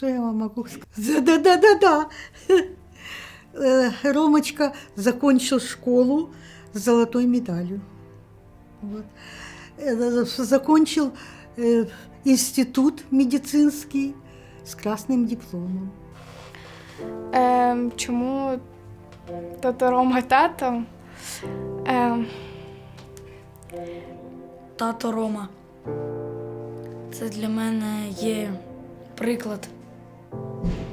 Что я вам могу сказать? Да-да-да-да. Э, Ромочка закончил школу с золотой медалью. Вот. Э, Закончил э, институт медицинский с красным дипломом. Ем, чому тато Рома тато? Ем, Тато Рома. Це для мене є приклад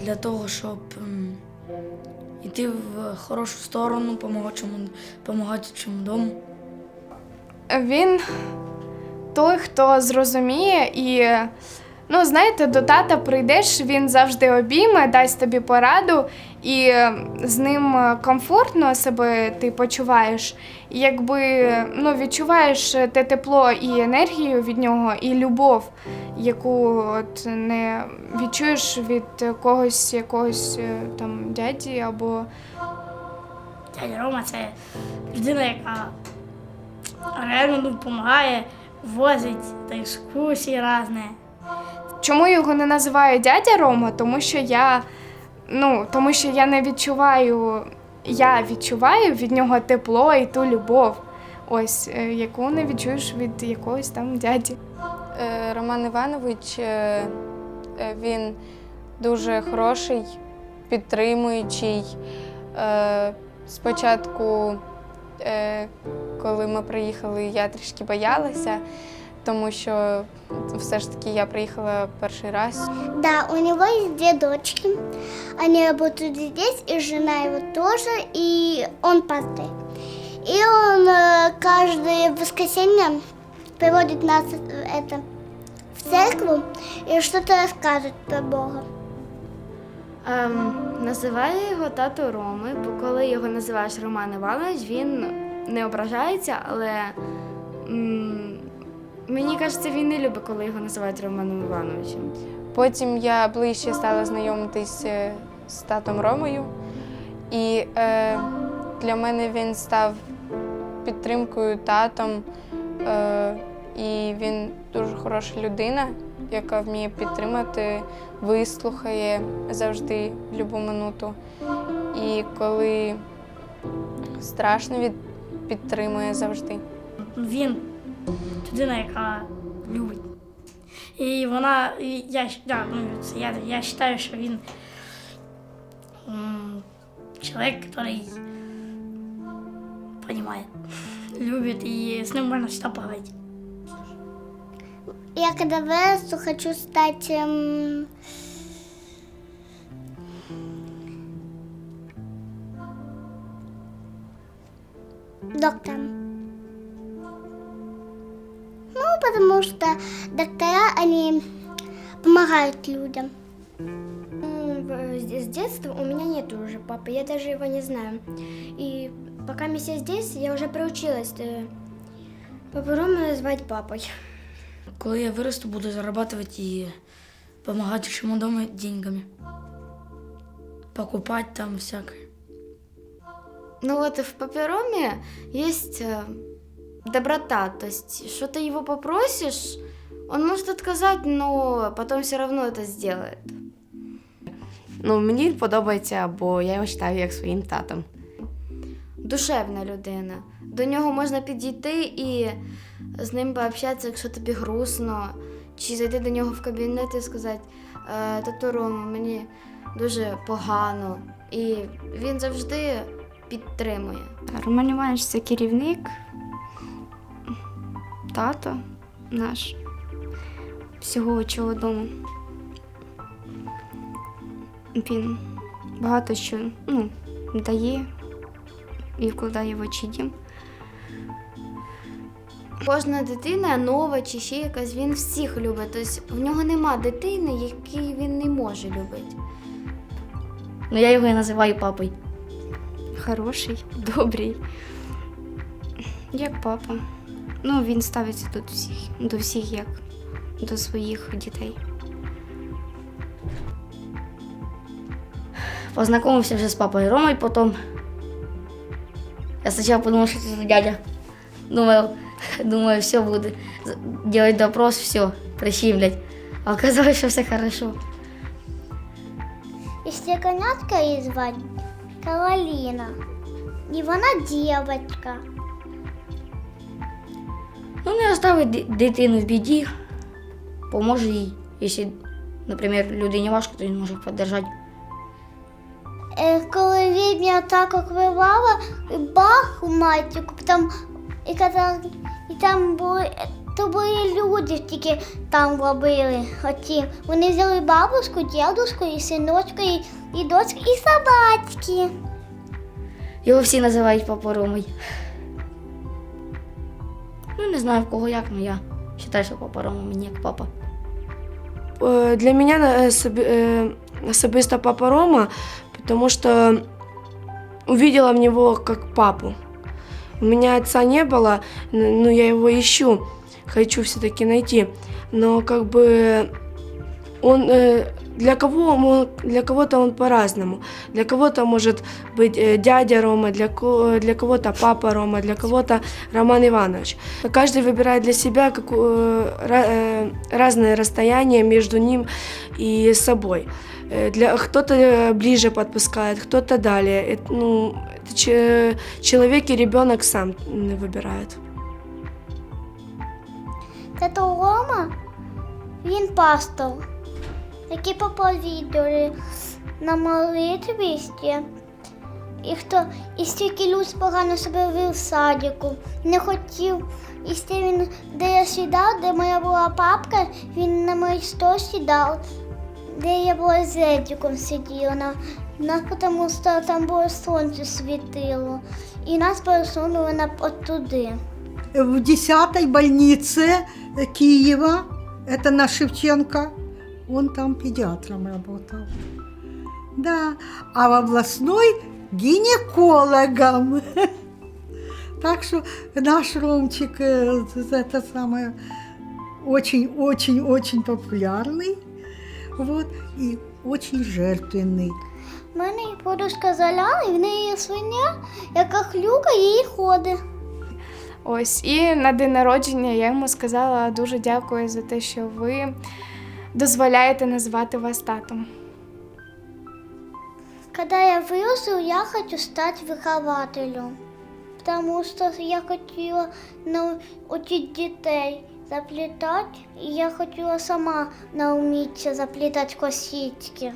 для того, щоб ем, йти в хорошу сторону, допомагати чому дому. він той, хто зрозуміє і. Ну, знаєте, до тата прийдеш, він завжди обійме, дасть тобі пораду, і з ним комфортно себе ти почуваєш. І якби ну, відчуваєш те тепло і енергію від нього, і любов, яку от не відчуєш від когось якогось е, там дяді або Дядя Рома це людина, яка реально допомагає, возить та екскурсії різні. Чому його не називаю дядя Рома? Тому що я, ну, тому що я не відчуваю, я відчуваю від нього тепло і ту любов, ось, е, яку не відчуєш від якогось там дяді. Е, Роман Іванович, е, він дуже хороший, підтримуючий. Спочатку, коли ми приїхали, я трішки боялася, тому що все ж таки я приїхала перший раз. Да, у него есть две дочки. Они работают здесь, и жена его тоже, и он пастырь. И он э, каждое воскресенье приводит нас э, это, в церковь и что-то рассказывает про Бога. Ем, називаю його тато Роми, бо коли його називаєш Роман Іванович, він не ображається, але м, мені кажеться, він не любить, коли його називають Романом Івановичем. Потім я ближче стала знайомитись е, з татом Ромою, і е, для мене він став підтримкою татом, е, і він дуже хороша людина, яка вміє підтримати, вислухає завжди в будь-яку минуту. І коли страшно, він підтримує завжди. Він людина, яка любить. І вона, і я, я, ну, це я, я вважаю, що він м, чоловік, який розуміє, любить, і з ним можна все поговорити. Я когда вырасту, хочу стать эм, доктором. Потому что доктора, они помогают людям. С детства у меня нет уже папы, я даже его не знаю. И пока я здесь, я уже приучилась папу Рома звать папой. Коли я виросту, буду зарабатывать і допомагати чому дому деньгами. Покупать там всякое. Ну вот в папироме есть э, доброта, то есть что ты его попросишь, он может отказать, но потом все равно это сделает. Ну, мені подобається, бо я його вважаю як своїм татом. Душевна людина. До нього можна підійти і з ним пообщатися, якщо тобі грустно, чи зайти до нього в кабінет і сказати, «Е, тато Рома, мені дуже погано. І він завжди підтримує. Роман Іванович це керівник, тато наш всього цього дому. Він багато що ну, дає і вкладає в очі дім. Кожна дитина нова чи ще якась, він всіх любить. Тобто в нього нема дитини, який він не може любити. Ну я його і називаю папою. Хороший, добрий. Як папа. Ну, він ставиться тут всіх, до всіх як до своїх дітей. Познакомився вже з папою Ромою потом. Я спочатку подумав, що це дядя. Думаю, думаю, все буде. Делать допрос, все, прищемлять. А оказалось, що все хорошо. Ще конятка її звати Кароліна. І вона дівчинка. Ну, не оставить дитину в біді, поможе їй. Якщо, наприклад, людині важко, то він може підтримати. Е, коли відьмя так окривала, бах у мальчику, там, і, і там були, то були люди, тільки там робили. Оті. Вони взяли бабушку, дідушку, і синочка, і, і дочку, і собачки. Його всі називають папа Ромой. Ну, не знаю в кого як, але я вважаю, що папа Рома мені як папа. Э, Для меня э, особи- э, особисто папа Рома, потому что увидела в него как папу. У меня отца не было, н- но я его ищу, хочу все-таки найти. Но как бы он э, для кого для кого-то он по-разному. Для кого-то может быть э, дядя Рома, для, для кого-то папа Рома, для кого-то Роман Иванович. Каждый выбирает для себя как, э, э, разное расстояние между ним и собой. Э, Для, кто-то ближе подпускает, кто-то далее. Это, ну, это че- человек и ребенок сам м, выбирает. Тато Рома, він пастор, який проповідує на молитві. І хто і стільки люд погано себе вів в садіку. Не хотів. І він, де я сідав, де моя була папка, він на моїй стол сідав, де я була з Едіком сиділа. На, нас тому що там було сонце світило. І нас пересунули на от туди. В 10-й больнице э, Киева, это на Шевченко, он там педиатром работал. Да, а в областной гинекологом. Так что наш Ромчик, э, это самое, очень-очень-очень популярный, вот, и очень жертвенный. У мене є подружка Заляна, і в неї є свиня, яка хлюкає їй ходить. Ось і на день народження я йому сказала дуже дякую за те, що ви дозволяєте назвати вас татом. Когда я вырасту, я хочу стать выхователем, потому что я хотела научить детей заплетать, и я хотела сама научиться заплетать косички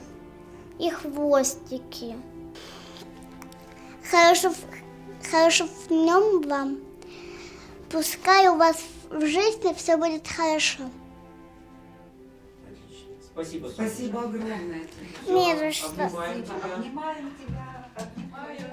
и хвостики. Хорошо, хорошо в нем вам. Пускай у вас в жизни все будет хорошо. Спасибо. Спасибо огромное. Не за что. Обнимаем тебя. Обнимаем тебя.